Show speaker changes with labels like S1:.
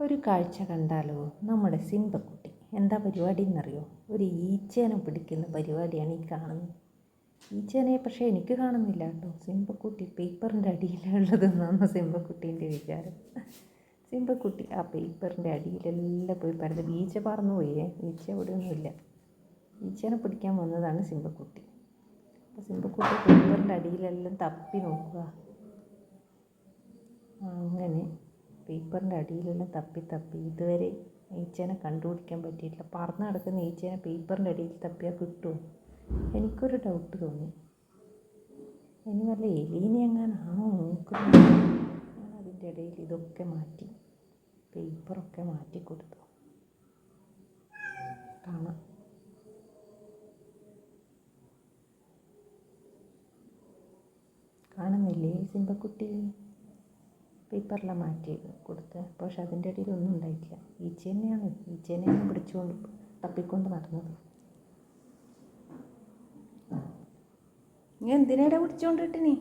S1: ഒരു കാഴ്ച കണ്ടാലോ? നമ്മുടെ സിംബക്കുട്ടി. എന്താ പരിപാടി എന്നറിയോ ഒരു ഈച്ചേനെ പിടിക്കുന്ന പരിപാടിയാണ് ഈ കാണുന്നത്. ഈച്ചേനെ പക്ഷേ എനിക്ക് കാണുന്നില്ല കേട്ടോ. സിംബക്കുട്ടി പേപ്പറിന്റെ അടിയിലുള്ളതെന്നാണ് സിംബക്കുട്ടീന്റെ വിചാരം. സിംബക്കുട്ടി ആ പേപ്പറിന്റെ അടിയിലെല്ലാം പോയി പരത് ഈച്ച പറന്നു പോയേ. ഈച്ച ഇവിടെയൊന്നുമില്ല ഈച്ചേനെ പിടിക്കാൻ വന്നതാണ് സിംബക്കുട്ടി. അപ്പോൾ സിംബക്കുട്ടി പേപ്പറിന്റെ അടിയിലെല്ലാം തപ്പി നോക്കുക. പേപ്പറിന്റെ അടിയിലെല്ലാം തപ്പി തപ്പി ഇതുവരെ ഈച്ചേനെ കണ്ടുപിടിക്കാൻ പറ്റിയിട്ടില്ല. പറന്ന് കിടക്കുന്ന ഈച്ചേനെ പേപ്പറിന്റെ അടിയിൽ തപ്പിയാൽ കിട്ടുമോ? എനിക്കൊരു ഡൗട്ട് തോന്നി. ഇനി വല്ല എലീനെ എങ്ങാനാണോ നോക്കുന്നത്? അതിന്റെ ഇടയിൽ ഇതൊക്കെ മാറ്റി പേപ്പറൊക്കെ മാറ്റി കൊടുത്തു. കാണാം. കാണുന്നില്ലേ സിംബക്കുട്ടി പേപ്പറെല്ലാം മാറ്റി കൊടുത്ത്. പക്ഷെ അതിന്റെ ഇടയിൽ ഒന്നും ഉണ്ടായിട്ടില്ല. ഈച്ച തന്നെയാണ് ഈച്ചേനെയാണ് പിടിച്ചുകൊണ്ട് തപ്പിക്കൊണ്ട് നടന്നത്. നീ എന്തിനാ പിടിച്ചോണ്ടിട്ട് നീ?